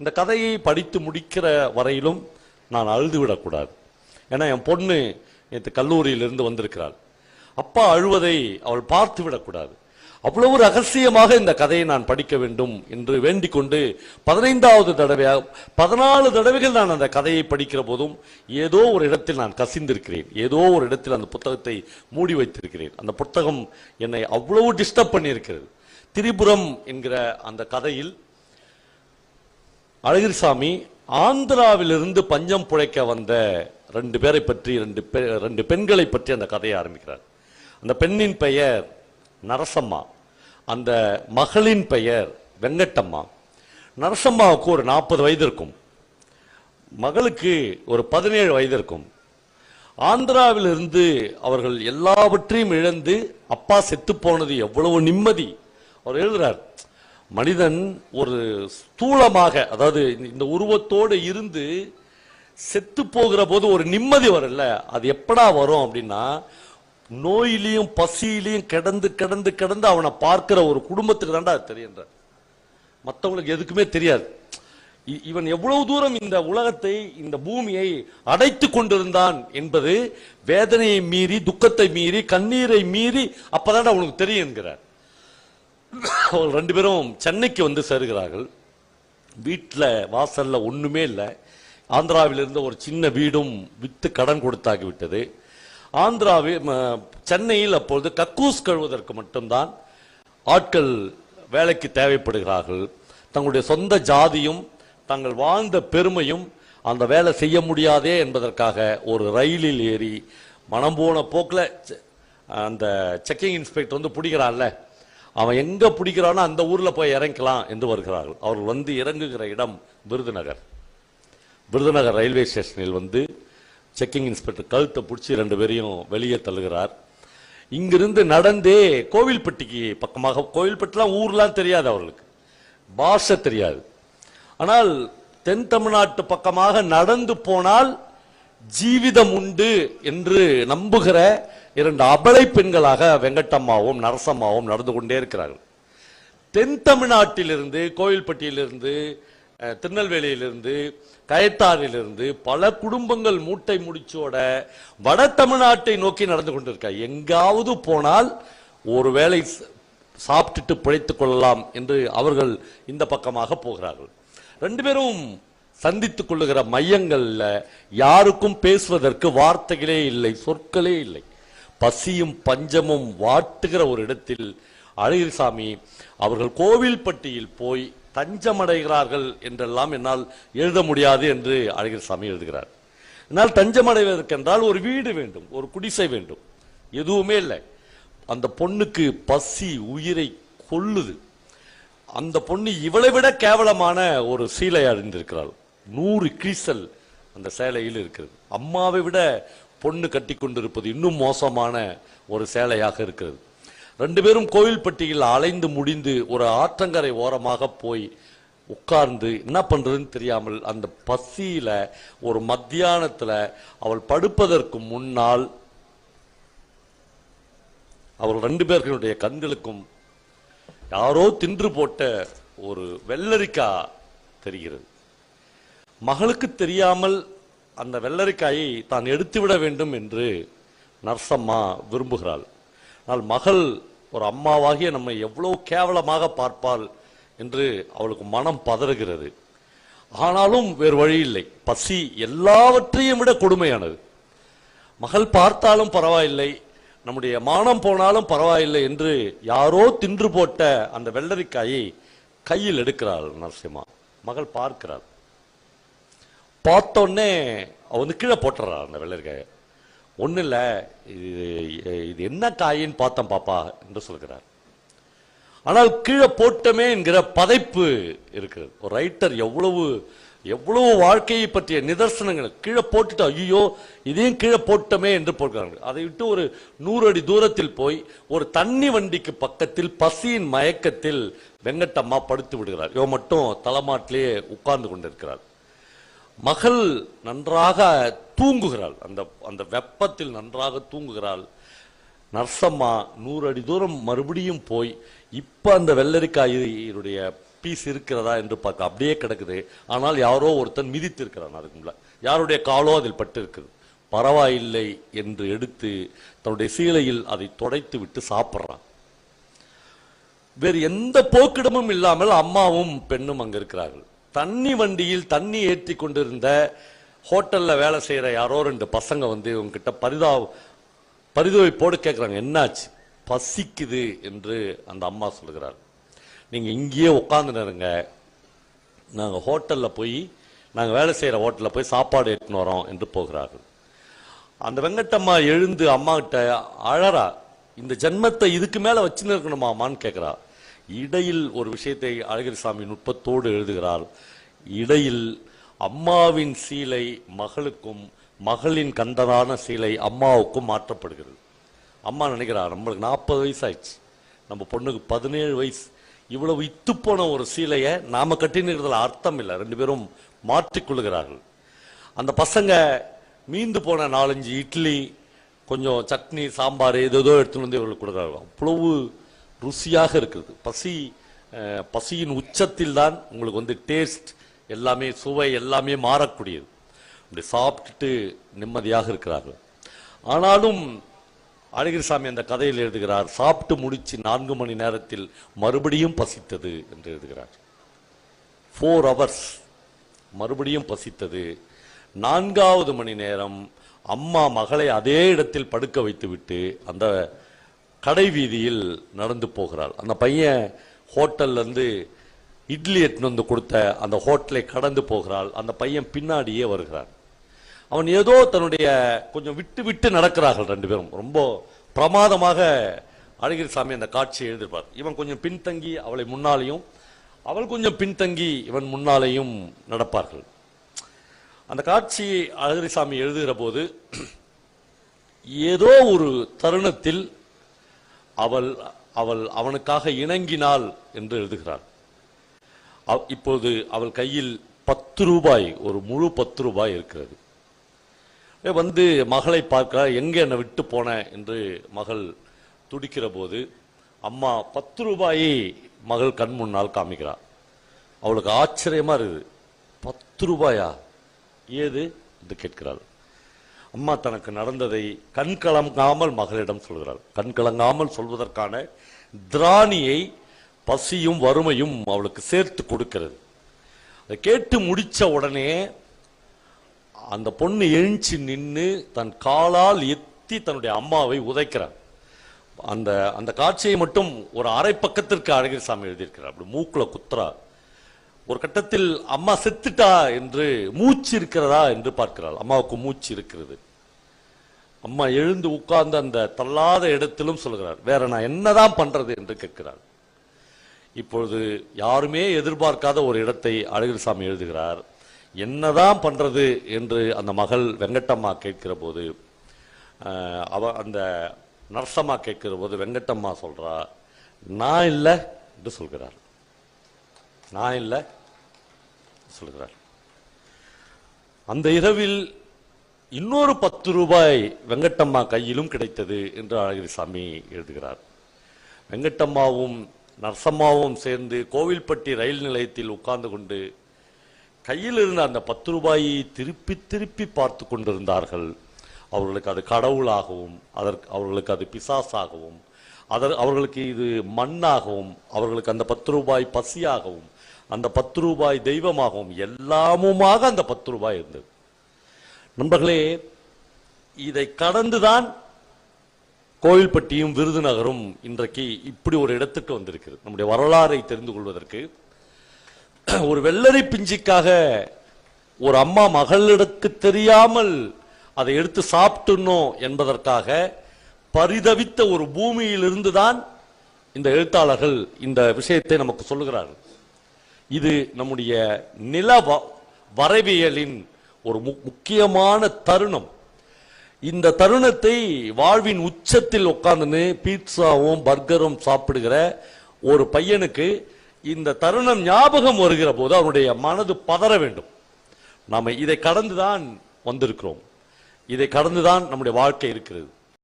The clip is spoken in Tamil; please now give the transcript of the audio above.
இந்த கதையை படித்து முடிக்கிற வரையிலும் நான் அழுது விடக்கூடாது ஏன்னா என் பொண்ணு நேற்று கல்லூரியிலிருந்து வந்திருக்கிறாள். அப்பா அழுவதை அவள் பார்த்து விடக்கூடாது அவ்வளவு ரகசியமாக இந்த கதையை நான் படிக்க வேண்டும் என்று வேண்டிக் கொண்டு பதினைந்தாவது தடவையாக பதினாலு தடவைகள் நான் அந்த கதையை படிக்கிற போதும் ஏதோ ஒரு இடத்தில் நான் கசிந்திருக்கிறேன். ஏதோ ஒரு இடத்தில் அந்த புத்தகத்தை மூடி வைத்திருக்கிறேன். அந்த புத்தகம் என்னை அவ்வளவு டிஸ்டர்ப் பண்ணியிருக்கிறது. திரிபுரம் என்கிற அந்த கதையில் அழகிரிசாமி ஆந்திராவிலிருந்து பஞ்சம் புழைக்க வந்த ரெண்டு பேரை பற்றி ரெண்டு பெ- ரெண்டு பெண்களை பற்றி அந்த கதையை ஆரம்பிக்கிறார். அந்த பெண்ணின் பெயர் நரசம்மா. அந்த மகளின் பெயர் வெங்கட்டம்மா. நரசம்மாவுக்கு ஒரு நாற்பது வயது இருக்கும். மகளுக்கு ஒரு பதினேழு வயது இருக்கும். ஆந்திராவிலிருந்து அவர்கள் எல்லாவற்றையும் இழந்து அப்பா செத்து போனது எவ்வளவு நிம்மதி. அவர் எழுதுறார் மனிதன் ஒரு ஸ்தூலமாக அதாவது இந்த உருவத்தோடு இருந்து செத்து போகிற போது ஒரு நிம்மதி வரல அது எப்படா வரும் அப்படின்னா நோயிலையும் பசியிலையும் கிடந்து கிடந்து கிடந்து அவனை பார்க்கிற ஒரு குடும்பத்துக்கு தான்டா அது தெரியுன்றார் மற்றவங்களுக்கு எதுக்குமே தெரியாது. இ- இவன் எவ்வளவு தூரம் இந்த உலகத்தை இந்த பூமியை அடைத்து கொண்டிருந்தான் என்பது வேதனையை மீறி துக்கத்தை மீறி கண்ணீரை மீறி அப்பதான் அவனுக்கு தெரியும் அவங்க ரெண்டு பேரும் சென்னைக்கு வந்து சேருகிறார்கள். வீட்டில் வாசலில் ஒன்றுமே இல்லை. ஆந்திராவிலிருந்து ஒரு சின்ன வீடும் விற்று கடன் கொடுத்தாகி விட்டது. ஆந்திராவில் ம- சென்னையில் அப்பொழுது கக்கூஸ் கழுவதற்கு மட்டும்தான் ஆட்கள் வேலைக்கு தேவைப்படுகிறார்கள். தங்களுடைய சொந்த ஜாதியும் தாங்கள் வாழ்ந்த பெருமையும் அந்த வேலை செய்ய முடியாதே என்பதற்காக ஒரு ரயிலில் ஏறி மனம் போன போக்கில் அந்த செக்கிங் இன்ஸ்பெக்டர் வந்து பிடிக்கிறான்ல அவன் எங்கே பிடிக்கிறானோ அந்த ஊரில் போய் இறங்கிக்கலாம் என்று வருகிறார்கள். அவர்கள் வந்து இறங்குகிற இடம் விருதுநகர். விருதுநகர் ரயில்வே ஸ்டேஷனில் வந்து செக்கிங் இன்ஸ்பெக்டர் கழுத்தை பிடிச்சி ரெண்டு பேரையும் வெளியே தள்ளுகிறார். இங்கிருந்து நடந்தே கோவில்பட்டிக்கு பக்கமாக கோவில்பட்டிலாம் ஊர்லாம் தெரியாது அவர்களுக்கு. பாஷை தெரியாது. ஆனால் தென் தமிழ்நாட்டு பக்கமாக நடந்து போனால் ஜீவிதம் உண்டு என்று நம்புகிற இரண்டு அபலை பெண்களாக வெங்கட்டம்மாவும் நரசம்மாவும் நடந்து கொண்டே இருக்கிறார்கள். தென் தமிழ்நாட்டிலிருந்து கோவில்பட்டியிலிருந்து திருநெல்வேலியிலிருந்து கயத்தாறிலிருந்து பல குடும்பங்கள் மூட்டை முடிச்சோட வட தமிழ்நாட்டை நோக்கி நடந்து கொண்டிருக்க எங்காவது போனால் ஒருவேளை சாப்பிட்டுட்டு பிழைத்துக் கொள்ளலாம் என்று அவர்கள் இந்த பக்கமாக போகிறார்கள். ரெண்டு பேரும் சந்தித்துக் கொள்ளுகிற மையங்கள்ல யாருக்கும் பேசுவதற்கு வார்த்தைகளே இல்லை சொற்களே இல்லை. பசியும் பஞ்சமும் வாட்டுகிற ஒரு இடத்தில் அழகிரிசாமி அவர்கள் கோவில்பட்டியில் போய் தஞ்சமடைகிறார்கள் என்றெல்லாம் என்னால் எழுத முடியாது என்று அழகிரிசாமி எழுதுகிறார். என்னால் தஞ்சமடைவதற்கென்றால் ஒரு வீடு வேண்டும் ஒரு குடிசை வேண்டும். எதுவுமே இல்லை. அந்த பொண்ணுக்கு பசி உயிரை கொல்லுது அந்த பொண்ணு இவளை விட கேவலமான ஒரு சீலை அணிந்திருக்கிறாள். நூறு கிழிசல் அந்த சேலையில் இருக்கிறது. அம்மாவை விட பொண்ணு கட்டி கொண்டிருப்பது இன்னும் மோசமான ஒரு சேலையாக இருக்கிறது. ரெண்டு பேரும் கோவில்பட்டியில் அலைந்து முடிந்து ஒரு ஆற்றங்கரை ஓரமாக போய் உட்கார்ந்து என்ன பண்ணுறதுன்னு தெரியாமல் அந்த பசியில் ஒரு மத்தியானத்தில் அவள் படுப்பதற்கு முன்னால் அவர் ரெண்டு பேர்களுடைய கண்களுக்கும் யாரோ தின்று போட்ட ஒரு வெள்ளரிக்காய் தெரிகிறது. மகளுக்கு தெரியாமல் அந்த வெள்ளரிக்காயை தான் எடுத்துவிட வேண்டும் என்று நர்சம்மா விரும்புகிறாள். ஆனால் மகள் ஒரு அம்மாவாகிய நம்மை எவ்வளவு கேவலமாக பார்ப்பாள் என்று அவளுக்கு மனம் பதறுகிறது. ஆனாலும் வேறு வழி இல்லை. பசி எல்லாவற்றையும் விட கொடுமையானது. மகள் பார்த்தாலும் பரவாயில்லை நம்முடைய மானம் போனாலும் பரவாயில்லை என்று யாரோ தின்று போட்ட அந்த வெள்ளரிக்காயை கையில் எடுக்கிறாள் நரசிம்மா. மகள் பார்க்கிறாள். பார்த்தோன்னே அவ வந்து கீழே போட்டுறா அந்த வெள்ளரிக்காயை ஒன்றும் இல்லை இது இது என்ன காயின்னு பார்த்தேன் பாப்பா என்று சொல்கிறார். ஆனால் கீழே போட்டமே என்கிற பதைப்பு இருக்கிறது. ஒரு ரைட்டர் எவ்வளவு எவ்வளவு வாழ்க்கையை பற்றிய நிதர்சனங்கள் கீழே போட்டுட்டு ஐயோ இதையும் கீழே போட்டமே என்று போடுகிறாங்க அதை விட்டு ஒரு நூறு அடி தூரத்தில் போய் ஒரு தண்ணி வண்டிக்கு பக்கத்தில் பசியின் மயக்கத்தில் வெங்கட்டம்மா படுத்து விடுகிறார். இவன் மட்டும் தலைமாட்டிலேயே உட்கார்ந்து கொண்டிருக்கிறார் மகள் நன்றாக தூங்குகிறாள். அந்த அந்த வெப்பத்தில் நன்றாக தூங்குகிறாள். நர்சம்மா நூறு அடி தூரம் மறுபடியும் போய் இப்போ அந்த வெள்ளரிக்காயுடைய பீஸ் இருக்கிறதா என்று பார்க்க அப்படியே கிடக்குது. ஆனால் யாரோ ஒருத்தன் மிதித்து இருக்கிறான் அதுக்கு யாருடைய காலோ அதில் பட்டு இருக்குது பரவாயில்லை என்று எடுத்து தன்னுடைய சீலையில் அதை துடைத்து விட்டு சாப்பிட்றான். வேறு எந்த போக்கிடமும் இல்லாமல் அம்மாவும் பெண்ணும் அங்கே இருக்கிறார்கள். தண்ணி வண்டியில் தண்ணி ஏற்றி கொண்டிருந்த ஹோட்டலில் வேலை செய்கிற யாரோ ரெண்டு பசங்க வந்து உங்ககிட்ட பரிதா பரிதவிப்போடு கேட்குறாங்க என்னாச்சு? பசிக்குது என்று அந்த அம்மா சொல்கிறார் நீங்கள் இங்கேயே உட்கார்ந்து நாங்கள் ஹோட்டலில் போய் நாங்கள் வேலை செய்கிற ஹோட்டலில் போய் சாப்பாடு எடுத்துன்னு வரோம் என்று போகிறார்கள். அந்த வெங்கட்டம்மா எழுந்து அம்மாக்கிட்ட அழறா இந்த ஜென்மத்தை இதுக்கு மேலே வச்சுன்னு இருக்கணுமாமான்னு கேட்குறா இடையில் ஒரு விஷயத்தை அழகிரிசாமி நுட்பத்தோடு எழுதுகிறார். இடையில் அம்மாவின் சீலை மகளுக்கும் மகளின் கந்தனான சீலை அம்மாவுக்கும் மாற்றப்படுகிறது. அம்மா நினைக்கிறார் நம்மளுக்கு நாற்பது வயசு ஆயிடுச்சு நம்ம பொண்ணுக்கு பதினேழு வயசு. இவ்வளவு இத்து போன ஒரு சீலையை நாம கட்டினுக்கிறதுல அர்த்தம் இல்லை. ரெண்டு பேரும் மாற்றிக்கொள்கிறார்கள் அந்த பசங்க மீந்து போன நாலஞ்சு இட்லி கொஞ்சம் சட்னி சாம்பார் ஏதோ எடுத்துன்னு வந்து இவர்களுக்கு கொடுக்குறாங்க அவ்வளவு ருசியாக இருக்கிறது பசி பசியின் உச்சத்தில் தான் உங்களுக்கு வந்து டேஸ்ட் எல்லாமே சுவை எல்லாமே மாறக்கூடியது. அப்படி சாப்பிட்டுட்டு நிம்மதியாக இருக்கிறார்கள். ஆனாலும் அழகிரிசாமி அந்த கதையில் எழுதுகிறார் சாப்பிட்டு முடிச்சு நான்கு மணி நேரத்தில் மறுபடியும் பசித்தது என்று எழுதுகிறார். ஃபோர் ஹவர்ஸ் மறுபடியும் பசித்தது. நான்காவது மணி நேரம் அம்மா மகளை அதே இடத்தில் படுக்க வைத்துவிட்டு அந்த கடை வீதியில் நடந்து போகிறாள். அந்த பையன் ஹோட்டல்லேருந்து இட்லி எடுத்துன்னு வந்து கொடுத்த அந்த ஹோட்டலை கடந்து போகிறாள். அந்த பையன் பின்னாடியே வருகிறான். அவன் ஏதோ தன்னுடைய கொஞ்சம் விட்டு விட்டு நடக்கிறார்கள் ரெண்டு பேரும். ரொம்ப பிரமாதமாக அழகிரிசாமி அந்த காட்சியை எழுதியிருப்பார். இவன் கொஞ்சம் பின்தங்கி அவளை முன்னாலேயும் அவள் கொஞ்சம் பின்தங்கி இவன் முன்னாலேயும் நடப்பார்கள். அந்த காட்சி அழகிரி சாமி எழுதுகிற போது ஏதோ ஒரு தருணத்தில் அவள் அவள் அவனுக்காக இணங்கினாள் என்று எழுதுகிறார் அவ்- இப்போது அவள் கையில் பத்து ரூபாய் ஒரு முழு பத்து ரூபாய் இருக்கிறது. வந்து மகளை பார்க்கிறார் எங்கே என்னை விட்டு போன என்று மகள் துடிக்கிற போது அம்மா பத்து ரூபாயை மகள் கண் முன்னால் காமிக்கிறார் அவளுக்கு ஆச்சரியமாக இருக்குது. பத்து ரூபாயா? ஏது? என்று கேட்கிறாள். அம்மா தனக்கு நடந்ததை கண் கலங்காமல் மகளிடம் சொல்கிறாள். கண் கலங்காமல் சொல்வதற்கான திராணியை பசியும் வறுமையும் அவளுக்கு சேர்த்து கொடுக்கிறது. அதை கேட்டு முடித்த உடனே அந்த பொண்ணு எழுஞ்சி நின்று தன் காலால் எத்தி தன்னுடைய அம்மாவை உதைக்கிறார் அந்த அந்த காட்சியை மட்டும் ஒரு அரை பக்கத்திற்கு அழகிரிசாமி எழுதியிருக்கிறார். அப்படி மூக்கில் குத்துறார் ஒரு கட்டத்தில் அம்மா செத்துட்டா என்று மூச்சு இருக்கிறதா என்று பார்க்கிறாள். அம்மாவுக்கு மூச்சு இருக்கிறது. அம்மா எழுந்து உட்கார்ந்து அந்த தள்ளாத இடத்திலும் சொல்கிறார். வேற நான் என்னதான் பண்றது? என்று கேட்கிறார் இப்பொழுது யாருமே எதிர்பார்க்காத ஒரு இடத்தை அழகிரிசாமி எழுதுகிறார். என்னதான் பண்றது? என்று அந்த மகள் வெங்கட்டம்மா கேட்கிற போது அவ அந்த நரசம்மா கேட்கிற போது வெங்கட்டம்மா சொல்றா நான் இல்லை என்று சொல்கிறார். நான் இல்லை சொல்கிறார். அந்த இரவில் இன்னொரு பத்து ரூபாய் வெங்கட்டம்மா கையிலும் கிடைத்தது என்று அழகிரிசாமி எழுதுகிறார். வெங்கட்டம்மாவும் நரசம்மாவும் சேர்ந்து கோவில்பட்டி ரயில் நிலையத்தில் உட்கார்ந்து கொண்டு கையில் இருந்த அந்த பத்து ரூபாயை திருப்பி திருப்பி பார்த்து கொண்டிருந்தார்கள். அவர்களுக்கு அது கடவுளாகவும் அதற்கு அவர்களுக்கு அது பிசாசாகவும் அதர் அவர்களுக்கு இது மண்ணாகவும் அவர்களுக்கு அந்த பத்து ரூபாய் பசியாகவும் அந்த பத்து ரூபாய் தெய்வமாகவும் எல்லாமுமாக அந்த பத்து ரூபாய் இருந்தது. நண்பர்களே இதை கடந்துதான் கோவில்பட்டியும் விருதுநகரும் இன்றைக்கு இப்படி ஒரு இடத்துக்கு வந்திருக்கிறது. நம்முடைய வரலாறை தெரிந்து கொள்வதற்கு ஒரு வெள்ளரி பிஞ்சிக்காக ஒரு அம்மா மகளிடக்கு தெரியாமல் அதை எடுத்து சாப்பிட்டுனோம் என்பதற்காக பரிதவித்த ஒரு பூமியிலிருந்து தான் இந்த எழுத்தாளர்கள் இந்த விஷயத்தை நமக்கு சொல்லுகிறார்கள். இது நம்முடைய நில வ- வரைவியலின் ஒரு மு- முக்கியமான தருணம். இந்த தருணத்தை வாழ்வின் உச்சத்தில் உட்கார்ந்துன்னு பீட்சாவும் பர்கரும் சாப்பிடுகிற ஒரு பையனுக்கு இந்த தருணம் ஞாபகம் வருகிற போது அவனுடைய மனது பதற வேண்டும். நாம் இதை கடந்துதான் வந்திருக்கிறோம். இதை கடந்துதான் நம்முடைய வாழ்க்கை இருக்கிறது.